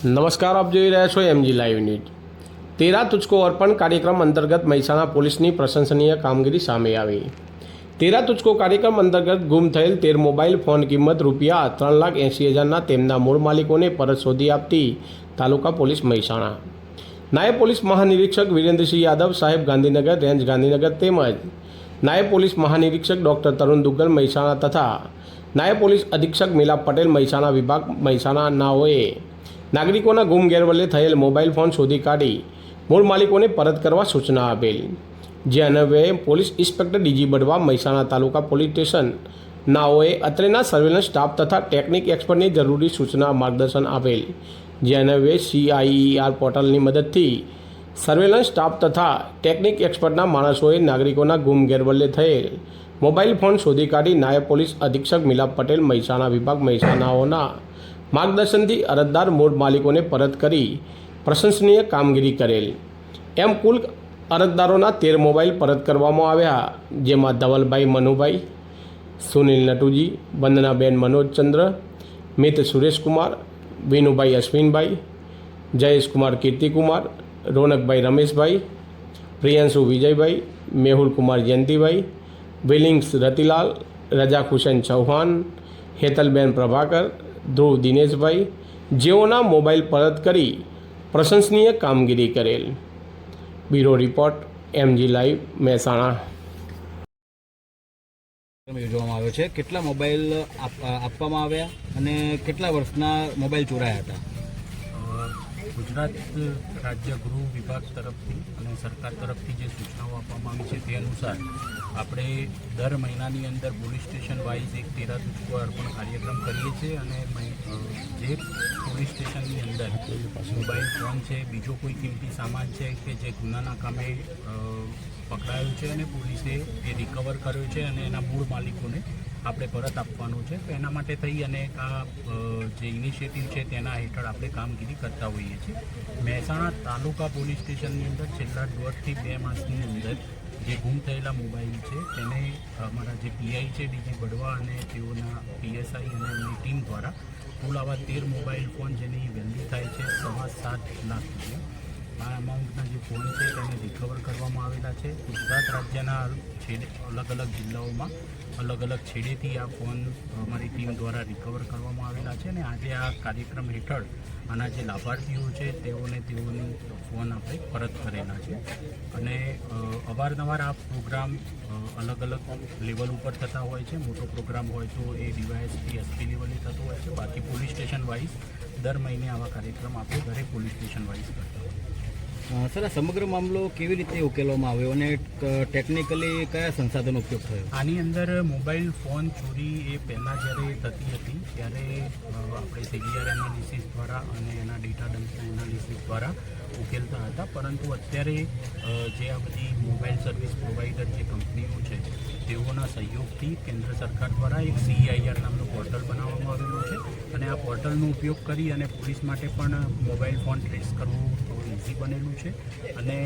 નમસ્કાર, આપ જોઈ રહ્યા છો એમજી લાઈવ ન્યૂઝ તેરા તુચકો અર્પણ કાર્યક્રમ અંતર્ગત મહેસાણા પોલીસની પ્રશંસનીય કામગીરી સામે આવી. તેરા તુચકો કાર્યક્રમ અંતર્ગત ગુમ થયેલ તેર મોબાઈલ ફોન કિંમત રૂપિયા ત્રણ લાખ એંસી હજારના તેમના મૂળ માલિકોને પરત શોધી આપતી તાલુકા પોલીસ મહેસાણા. નાયબ પોલીસ મહાનિરીક્ષક વિરેન્દ્રસિંહ યાદવ સાહેબ ગાંધીનગર રેન્જ ગાંધીનગર તેમજ નાયબ પોલીસ મહાનિરીક્ષક ડૉક્ટર તરુણ દુગ્ગલ મહેસાણા તથા નાયબ પોલીસ અધિક્ષક મિલાપ પટેલ મહેસાણા વિભાગ મહેસાણા નાઓએ નાગરિકોના ગુમ ગેરવલ્લે થયેલ મોબાઈલ ફોન શોધી કાઢી મૂળ માલિકોને પરત કરવા સૂચના આપેલ. જે અન્વયે police inspector D G Badva Mehsana taluka police station નાઓએ અત્રેના સર્વેલન્સ સ્ટાફ તથા ટેકનિક એક્સપર્ટની જરૂરી સૂચના માર્ગદર્શન આપેલ. જે અન્વયે સીઆઈઆર પોર્ટલની મદદથી સર્વેલન્સ સ્ટાફ તથા ટેકનિક એક્સપર્ટના માણસોએ નાગરિકોના ગુમ ગેરવલ્લે થયેલ મોબાઈલ ફોન શોધી કાઢી નાયબ પોલીસ અધિક્ષક મિલાપ પટેલ મહેસાણા વિભાગ મહેસાણાઓના માર્ગદર્શનથી અરજદાર મૂળ માલિકોને પરત કરી પ્રશંસનીય કામગીરી કરેલ. એમ કુલ અરજદારોના તેર મોબાઈલ પરત કરવામાં આવ્યા, જેમાં ધવલભાઈ મનુભાઈ, સુનિલ નટુજી, વંદનાબેન મનોજચંદ્ર, મિત સુરેશકુમાર, વિનુભાઈ અશ્વિનભાઈ, જયેશકુમાર કીર્તિકુમાર, રોનકભાઈ રમેશભાઈ, પ્રિયાંશુ વિજયભાઈ, મેહુલકુમાર જયંતિભાઈ, વિલિંગ્સ રતિલાલ રજા હુસેન ચૌહાણ, હેતલબેન પ્રભાકર ધ્રુવ દિનેશભાઈ, જેઓના મોબાઈલ પરત કરી પ્રશંસનીય કામગીરી કરેલ. Bureau report, MG live, Mehsana. યોજવામાં આવ્યો છે. કેટલા મોબાઈલ આપ- આપવામાં આવ્યા અને કેટલા વર્ષના મોબાઈલ ચોરાયા હતા? ગુજરાત રાજ્ય ગૃહ વિભાગ તરફથી અને સરકાર તરફથી જે સૂચનાઓ આપવામાં આવી છે તે અનુસાર આપણે દર મહિનાની અંદર પોલીસ સ્ટેશન વાઇઝ એક તેરા તુચકો અર્પણ કાર્યક્રમ કરીએ છીએ અને જે પોલીસ સ્ટેશનની અંદર મોબાઈલ ફોન છે, બીજો કોઈ કિંમતી સામાન છે કે જે ગુનાના કામે પકડાયું છે અને પોલીસે એ રિકવર કર્યો છે અને એના મૂળ માલિકોને આપણે પરત આપવાનું છે. તો એના માટે થઈ અને આ જે ઇનિશિયેટિવ છે તેના હેઠળ આપણે કામગીરી કરતા હોઈએ છીએ. મહેસાણા તાલુકા પોલીસ સ્ટેશનની અંદર છેલ્લા દોઢથી બે માસની અંદર જે ગુમ થયેલા મોબાઈલ છે, તેને અમારા જે પીઆઈ છે ડીજી બડવા અને તેઓના પીએસઆઈ અને એમની ટીમ દ્વારા કુલ આવા તેર મોબાઈલ ફોન જેની વેલ્યુ થાય છે, સવા સાત લાખ રૂપિયા. આ અમાઉન્ટના જે ફોન છે તેને રિકવર કરવામાં આવેલા છે. ગુજરાત રાજ્યના છેડે, અલગ અલગ જિલ્લાઓમાં અલગ અલગ છેડેથી આ ફોન અમારી ટીમ દ્વારા રિકવર કરવામાં આવેલા છે અને આજે આ કાર્યક્રમ હેઠળ આના જે લાભાર્થીઓ છે તેઓને તેઓની ફોન આપણે પરત કરેલા છે. અને અવારનવાર આ પ્રોગ્રામ અલગ અલગ લેવલ ઉપર થતા હોય છે. મોટો પ્રોગ્રામ હોય તો એ ડીવાયએસપી એસપી લેવલે થતો હોય છે. બાકી પોલીસ સ્ટેશન વાઇઝ દર મહિને આવા કાર્યક્રમ આપણે દરેક પોલીસ સ્ટેશન વાઇઝ કરતા હોય સર, આ સમગ્ર મામલો કેવી રીતે ઉકેલવામાં આવ્યો અને ટેકનિકલી કયા સંસાધનો ઉપયોગ થયો? આની અંદર મોબાઈલ, ફોન, ચોરી એ પહેલાં જ્યારે થતી હતી, ત્યારે આપણે સીબીઆર એનાલિસિસ દ્વારા અને એના ડેટા ડમ્પના એનાલિસિસ દ્વારા ઉકેલતા હતા. પરંતુ અત્યારે જે આ બધી મોબાઈલ સર્વિસ પ્રોવાઈડર જે કંપનીઓ છે, તેઓના સહયોગથી કેન્દ્ર સરકાર દ્વારા એક સીઆઈઆર નામનું પોર્ટલ બનાવવામાં આવેલું છે. અને આ પોર્ટલનો ઉપયોગ કરી અને પોલીસ માટે પણ મોબાઈલ ફોન ટ્રેસ કરવું ઇઝી બનેલું છે અને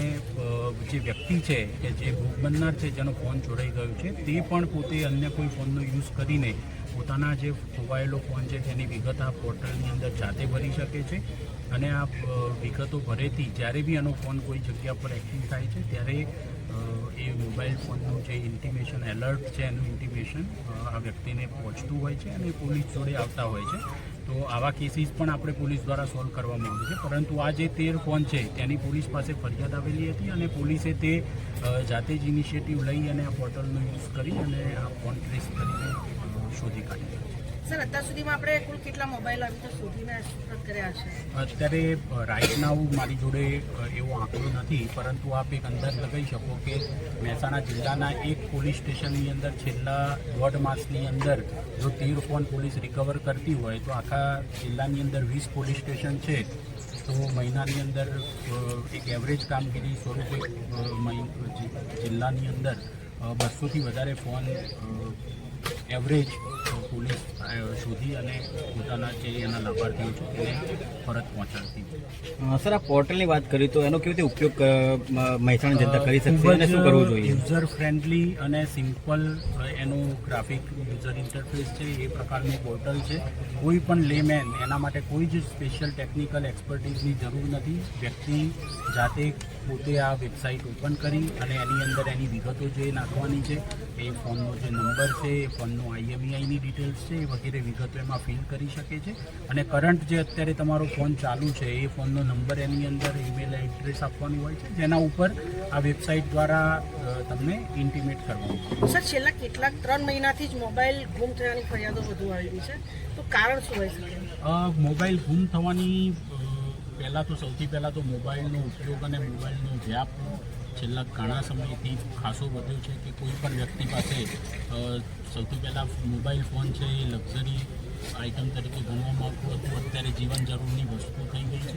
જે વ્યક્તિ છે કે જે ભોગ બનનાર છે, જેનો ફોન ચોરાઈ ગયો છે, તે પણ પોતે અન્ય કોઈ ફોનનો યુઝ કરીને પોતાના જે ખોવાયેલો ફોન છે, તેની વિગત આ પોર્ટલની અંદર જાતે ભરી શકે છે અને આ વિગતો ભરેથી જ્યારે બી આનો ફોન કોઈ જગ્યા પર એક્ટિવ થાય છે, ત્યારે એ મોબાઈલ ફોનનું જે ઇન્ટિમેશન એલર્ટ છે, એનું ઇન્ટિમેશન આ વ્યક્તિને પહોંચતું હોય છે અને પોલીસ જોડે આવતા હોય છે. તો આવા કેસીસ પણ આપણે પોલીસ દ્વારા સોલ્વ કરવામાં આવે છે પરંતુ આ જે તેર ફોન છે, તેની પોલીસ પાસે ફરિયાદ આવેલી હતી અને પોલીસે તે જાતે જ ઇનિશિયેટિવ લઈ અને આ પોર્ટલનો યુઝ કરી અને આ ફોન ટ્રેસ કરીને શોધી કાઢી. અત્યાર રાઈટ નાઉ મારી જોડે એવો આંકડો નથી, પરંતુ આપ એક અંદાજ લગાવી શકો કે મહેસાણા જિલ્લાના એક પોલીસ સ્ટેશનની અંદર છેલ્લા દોઢ માસની અંદર જો તેર ફોન પોલીસ રિકવર કરતી હોય, તો આખા જિલ્લાની અંદર વીસ પોલીસ સ્ટેશન છે, તો મહિનાની અંદર એક એવરેજ કામગીરી સ્વરૂપે જિલ્લાની અંદર બસોથી વધારે ફોન એવરેજ પોલીસ શોધી અને પોતાના જે એના લાભાર્થીઓ છે તેને પરત પહોંચાડતી. સર આ પોર્ટલની વાત કરી તો એનો કેવી રીતે ઉપયોગ મહેસાણા જનતા કરી શકશે અને શું કરવું જોઈએ? યુઝર ફ્રેન્ડલી અને સિમ્પલ એનું ગ્રાફિક યુઝર ઇન્ટરફેસ છે એ પ્રકારનું પોર્ટલ છે. કોઈ પણ લેમેન એના માટે કોઈ જ સ્પેશિયલ ટેકનિકલ એક્સપર્ટીઝની જરૂર નથી. વ્યક્તિ જાતે પોતે આ વેબસાઇટ ઓપન કરી અને એની અંદર એની વિગતો જે નાખવાની છે એ ફોનનો જે નંબર છે એ ફોનનો આઈએમઈઆઈની ડિટેલ્સ છે એ વગેરે વિગતો એમાં ફિલ કરી શકે છે. અને કરંટ જે અત્યારે તમારો ફોન ચાલુ છે એ ફોનનો નંબર એની અંદર ઈમેલ એડ્રેસ આપવાની હોય છે જેના ઉપર આ વેબસાઇટ દ્વારા તમને ઇન્ટિમેટ કરવાનું સર છેલ્લા કેટલાક ત્રણ મહિનાથી જ મોબાઈલ ગુમ થયાની ફરિયાદો વધુ આવી છે. તો કારણ શું હોય શકે? મોબાઈલ ગુમ થવાની પહેલાં તો સૌથી પહેલાં તો મોબાઈલનો ઉપયોગ અને મોબાઈલનો વ્યાપ છેલ્લા ઘણા સમયથી ખાસો વધ્યો છે કે કોઈ પણ વ્યક્તિ પાસે સૌથી પહેલાં મોબાઈલ ફોન છે, એ લક્ઝરી આઇટમ તરીકે ગણવામાં આવતું હતું. અત્યારે જીવન જરૂરની વસ્તુ થઈ ગઈ છે.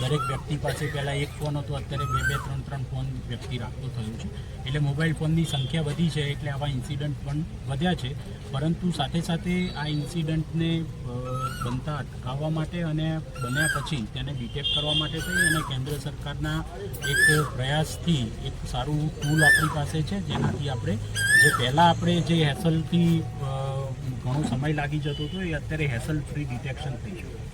દરેક વ્યક્તિ પાસે પહેલાં એક ફોન હતો. અત્યારે બે બે, ત્રણ ત્રણ ફોન વ્યક્તિ રાખતો થયો છે. એટલે મોબાઈલ ફોનની સંખ્યા વધી છે. એટલે આવા ઇન્સિડન્ટ પણ વધ્યા છે. પરંતુ સાથે સાથે આ ઇન્સિડન્ટને બનતા અટકાવવા માટે અને બન્યા પછી તેને ડિટેક્ટ કરવા માટે થઈ અને કેન્દ્ર સરકારના એક પ્રયાસથી એક સારું ટૂલ આપણી પાસે છે. જેનાથી આપણે જે પહેલાં આપણે જે હેસલથી ઘણો સમય લાગી જતો હતો એ અત્યારે હેસલ ફ્રી ડિટેક્શન થઈ શકે